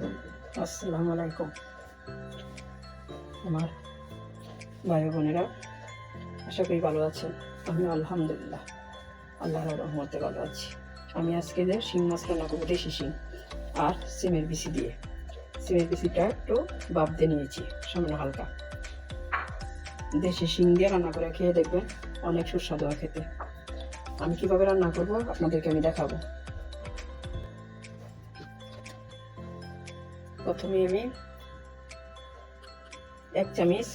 আসসালামু আলাইকুম। আমার ভাই বোনেরা, আশা করি ভালো আছেন। আমি আলহামদুলিল্লাহ, আল্লাহর রহমতে ভালো আছি। আমি আজকে যে শিং মাছ রান্না করব, দেশি শিং আর সিমের বিচি দিয়ে। সিমের বিচিটা একটু বাপ দিয়ে নিয়েছি সামনে হালকা। দেশি শিং দিয়ে রান্না করে খেয়ে দেখবেন অনেক সুস্বাদু খেতে। আমি কীভাবে রান্না করব, আপনাদেরকে আমি দেখাবো। প্রথমে আমি এক চামচ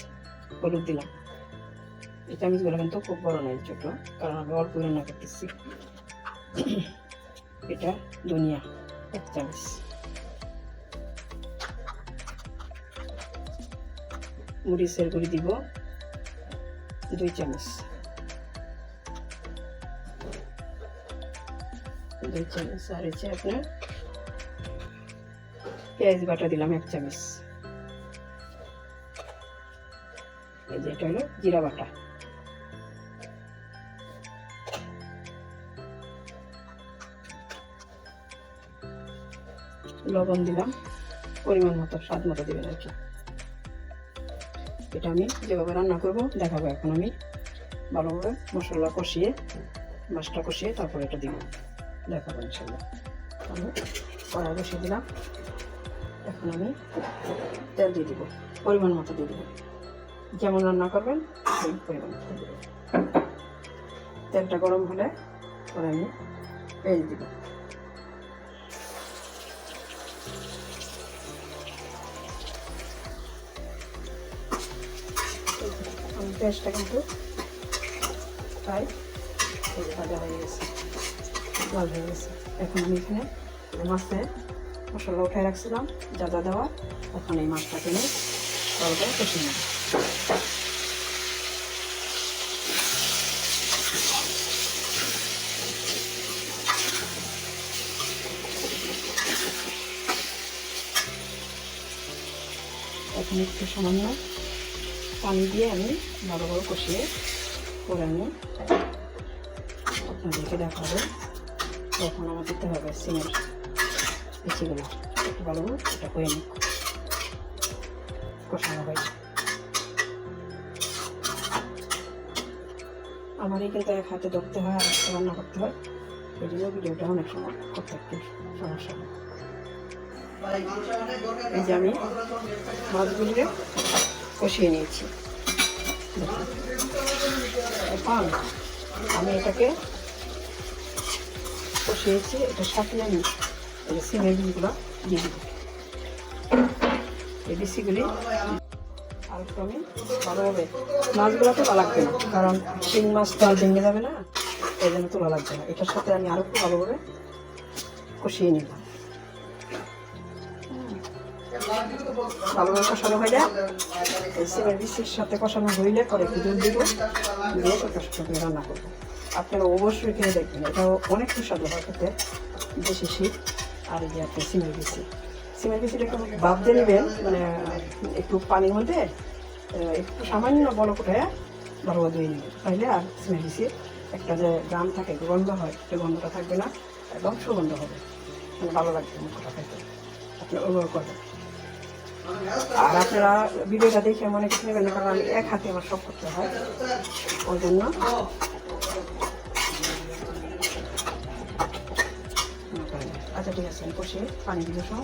হলুদ দিলাম। এই চামচগুলো কিন্তু খুব বড় নয়, ছোট। কারণ আমি অল্প রান্না করতেছি। এটা ধনিয়া, এক চামচ। মরিচের গুঁড়ি দিব দুই চামচ। দুই চামচ আর হচ্ছে আপনার পেঁয়াজ বাটা দিলাম, এক চামচ। এই যে এটা হলো জিরা বাটা। লবণ দিলাম, পরিমাণ মতো, স্বাদ মতো দেবেন আর কি। এটা আমি যেভাবে রান্না করব, দেখাবো এখন আমি। ভালোভাবে মশলা কষিয়ে, মাছটা কষিয়ে তারপর এটা দিব। দেখাবো ইনশাল্লাহ। আমি কড়াই বসিয়ে দিলাম। এখন আমি তেল দিয়ে দিব, পরিমাণ মতো দিয়ে দেবো। যেমন রান্না করবেন, সেই পরিমাণ মতো তেলটা গরম হলে পরে আমি পেঁয়াজ দিব। পেঁয়াজটা কিন্তু প্রায় ভাজা হয়ে গেছে, লাল হয়ে গেছে। এখন আমি এখানে মাছে মশলা উঠাই রাখছিলাম, যা যা দেওয়া এখন এই মাছটা কিনে তরকারি কষে নেব এখন একটু সামান্য পানি দিয়ে আমি বড় বড় কষিয়ে করে আমি আপনাদেরকে দেখাবো তখন আমার দিতে হবে, সিমের পিছিগুলো একটু ভালো করে এটা করে নিক কষানো হয় আমারই কিন্তু এক হাতে ধরতে হয়, আর একটা রান্না করতে হয়। এই জন্য ভিডিওটা অনেক সময় করতে একটু সমস্যা এই যে আমি মাছগুলিকে কষিয়ে নিয়েছি। এখন আমি এটাকে কষিয়েছি এটার সাথে আমি এই সিমের বীজগুলো দিয়ে দিব। এই বিচিগুলি আর একটু আমি ভালোভাবে মাছগুলো তোলা লাগবে না, কারণ শিং মাছ তো আর ভেঙে যাবে না, এই জন্য তোলা লাগবে না। এটার সাথে আমি আরও একটু ভালোভাবে কষিয়ে নিলাম। ভালোভাবে কষানো হয়ে যায় এই সিমের বিচির সাথে কষানো হইলে পরে একটু দুধ দিব, দিয়ে কষা করে রান্না করব। আপনারা অবশ্যই কিনে দেখবেন, এটাও অনেক সুস্বাদু হয় খেতে, দেশি শীত। আর এই যে আপনি সিমের বিচি। সিমের বিচিটা একটু ভাব দিয়ে নেবেন মানে একটু পানির মধ্যে একটু সামান্য বড় কোটায় ভালোভাবে ধুয়ে নেবেন। তাইলে আর সিমের বিচির একটা যে গ্রাম থাকে গন্ধ হয়, সেই গন্ধটা থাকবে না এবং সুগন্ধ হবে। মানে ভালো লাগবে মুখটা খাইতে আপনি ওভাবে করবেন। আর আপনারা ভিডিওটা দেখে মনে কিছু নেবেন না, কারণ আমি এক হাতে আমার সব করতে হয়। ওই জন্য আছে আমি কষে পানি দিলে সহ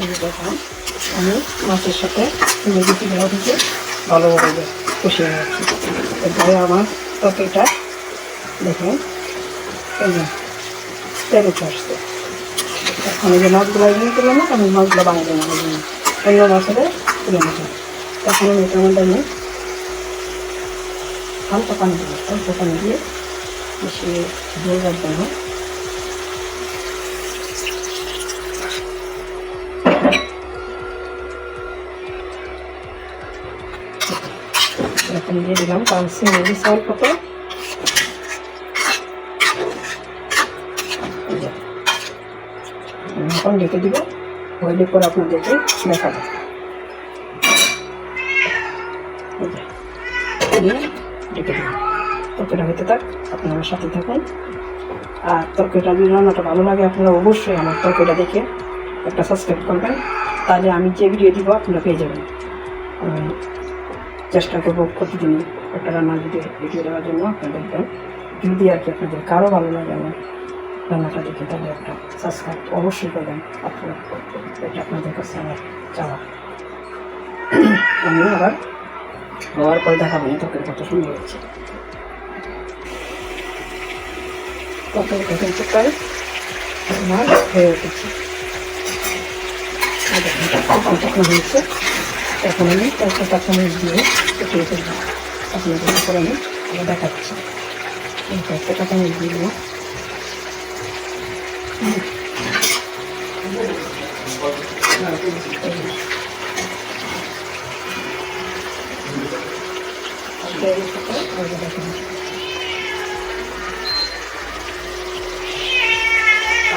এই দেখুন, আমি মাছের সাথে মেডিসি দেওয়া থেকে ভালোভাবে কষিয়ে নিচ্ছি। এরপরে আমার তরকারিটা দেখুন, এই যে এখন যে মাছগুলো ইয়ে করলাম না আমি মাছগুলো বানিয়ে দিলাম অন্য মাছের তুলে নিলাম এখন আমি মধ্যে আমি হালকা পানি দিব অল্প পানি দিয়ে দিয়ে রাখব না এখন দিয়ে দিলাম তো এই যে। আমি এখন ঢেকে দিব। হইলে পরে আপনাদেরকে দেখাবো। দিয়ে ঢেকে দিব ততটা হইতে থাক, আপনার সাথে থাকুন। আর তরকারিটা যদি রান্নাটা ভালো লাগে, আপনারা অবশ্যই আমার তরকারিটা দেখে একটা সাবস্ক্রাইব করবেন। তাহলে আমি যে ভিডিও দিব, আপনারা পেয়ে যাবেন। চেষ্টা করব প্রতিদিন একটা রান্নার ভিডিও ভিডিও দেওয়ার জন্য আপনারা দেখবেন যদি আর কি আপনাদের কারও ভালো লাগে আমার রান্নাটা দেখে, তাহলে একটা সাবস্ক্রাইব অবশ্যই করবেন। আপনারা, এটা আপনাদের কাছে আমার চাওয়া। আমি আবার হওয়ার পরে দেখাবেন তরকারি কত সুন্দর হচ্ছে কত প্রায় আমার হয়ে উঠেছে। হয়েছে, এখন আমি কয়েকটা কাঁচামরিচ দিয়ে শুকিয়ে ফেলব। আপনাদের উপরে আমি দেখাচ্ছি। এই কয়েকটা কাঁচামরিচ দিয়ে দেবো আপনাদের আপনারা